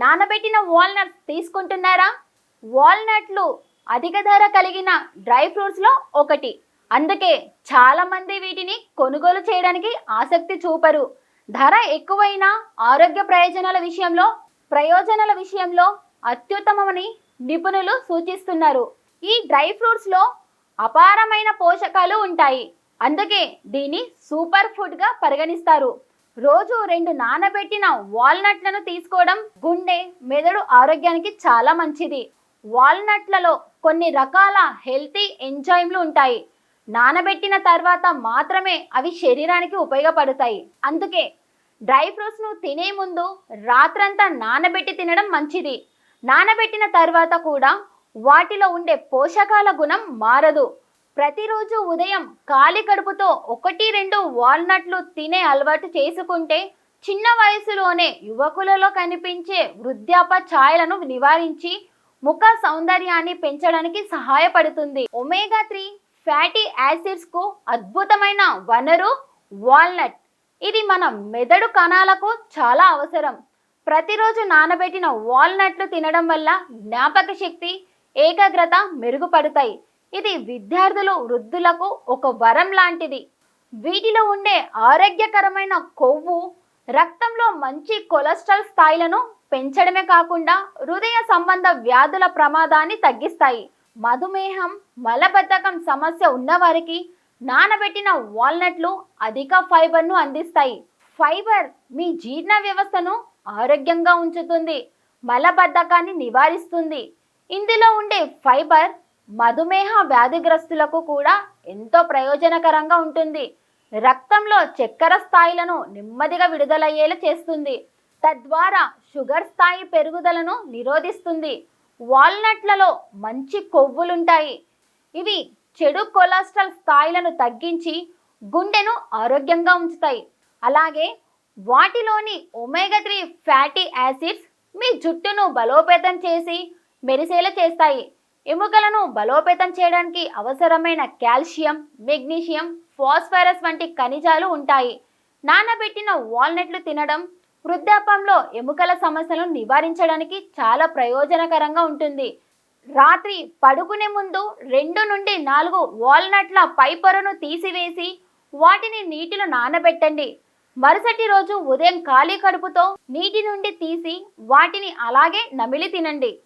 నానబెట్టిన వాల్నట్స్ తీసుకుంటున్నారా? వాల్నట్లు అధిక ధర కలిగిన డ్రై ఫ్రూట్స్లో ఒకటి. అందుకే చాలామంది వీటిని కొనుగోలు చేయడానికి ఆసక్తి చూపరు. ధర ఎక్కువైనా ఆరోగ్య ప్రయోజనాల విషయంలో ప్రయోజనాల విషయంలో అత్యుత్తమమని నిపుణులు సూచిస్తున్నారు. ఈ డ్రై ఫ్రూట్స్లో అపారమైన పోషకాలు ఉంటాయి. అందుకే దీన్ని సూపర్ ఫుడ్గా పరిగణిస్తారు. రోజు రెండు నానబెట్టిన వాల్నట్లను తీసుకోవడం గుండె మెదడు ఆరోగ్యానికి చాలా మంచిది. వాల్నట్లలో కొన్ని రకాల హెల్తీ ఎంజైమ్లు ఉంటాయి. నానబెట్టిన తర్వాత మాత్రమే అవి శరీరానికి ఉపయోగపడతాయి. అందుకే డ్రై ఫ్రూట్స్ను తినే ముందు రాత్రంతా నానబెట్టి తినడం మంచిది. నానబెట్టిన తర్వాత కూడా వాటిలో ఉండే పోషకాల గుణం మారదు. ప్రతిరోజు ఉదయం ఖాళీ కడుపుతో ఒకటి రెండు వాల్నట్లు తినే అలవాటు చేసుకుంటే చిన్న వయసులోనే యువకులలో కనిపించే వృద్ధాప ఛాయలను నివారించి ముఖ సౌందర్యాన్ని పెంచడానికి సహాయపడుతుంది. ఒమేగా త్రీ ఫ్యాటీ యాసిడ్స్కు అద్భుతమైన వనరు వాల్నట్. ఇది మన మెదడు కణాలకు చాలా అవసరం. ప్రతిరోజు నానబెట్టిన వాల్నట్లు తినడం వల్ల జ్ఞాపక శక్తి ఏకాగ్రత మెరుగుపడతాయి. ఇది విద్యార్థులు వృద్ధులకు ఒక వరం లాంటిది. వీటిలో ఉండే ఆరోగ్యకరమైన కొవ్వు రక్తంలో మంచి కొలెస్ట్రాల్ స్థాయిలను పెంచడమే కాకుండా హృదయ సంబంధ వ్యాధుల ప్రమాదాన్ని తగ్గిస్తాయి. మధుమేహం మలబద్ధకం సమస్య ఉన్నవారికి నానబెట్టిన వాల్నట్లు అధిక ఫైబర్ను అందిస్తాయి. ఫైబర్ మీ జీర్ణ వ్యవస్థను ఆరోగ్యంగా ఉంచుతుంది మలబద్ధకాన్ని నివారిస్తుంది. ఇందులో ఉండే ఫైబర్ మధుమేహ వ్యాధిగ్రస్తులకు కూడా ఎంతో ప్రయోజనకరంగా ఉంటుంది. రక్తంలో చక్కెర స్థాయిలను నెమ్మదిగా విడుదలయ్యేలా చేస్తుంది. తద్వారా షుగర్ స్థాయి పెరుగుదలను నిరోధిస్తుంది. వాల్నట్లలో మంచి కొవ్వులుంటాయి. ఇవి చెడు కొలెస్ట్రాల్ స్థాయిలను తగ్గించి గుండెను ఆరోగ్యంగా ఉంచుతాయి. అలాగే వాటిలోని ఒమేగా త్రీ ఫ్యాటీ యాసిడ్స్ మీ జుట్టును బలోపేతం చేసి మెరిసేలా చేస్తాయి. ఎముకలను బలోపేతం చేయడానికి అవసరమైన కాల్షియం మెగ్నీషియం ఫాస్ఫరస్ వంటి ఖనిజాలు ఉంటాయి. నానబెట్టిన వాల్నట్లు తినడం వృద్ధాపంలో ఎముకల సమస్యలను నివారించడానికి చాలా ప్రయోజనకరంగా ఉంటుంది. రాత్రి పడుకునే ముందు రెండు నుండి నాలుగు వాల్నట్ల పై పొరను తీసివేసి వాటిని నీటిలో నానబెట్టండి. మరుసటి రోజు ఉదయం ఖాళీ కడుపుతో నీటి నుండి తీసి వాటిని అలాగే నమిలి తినండి.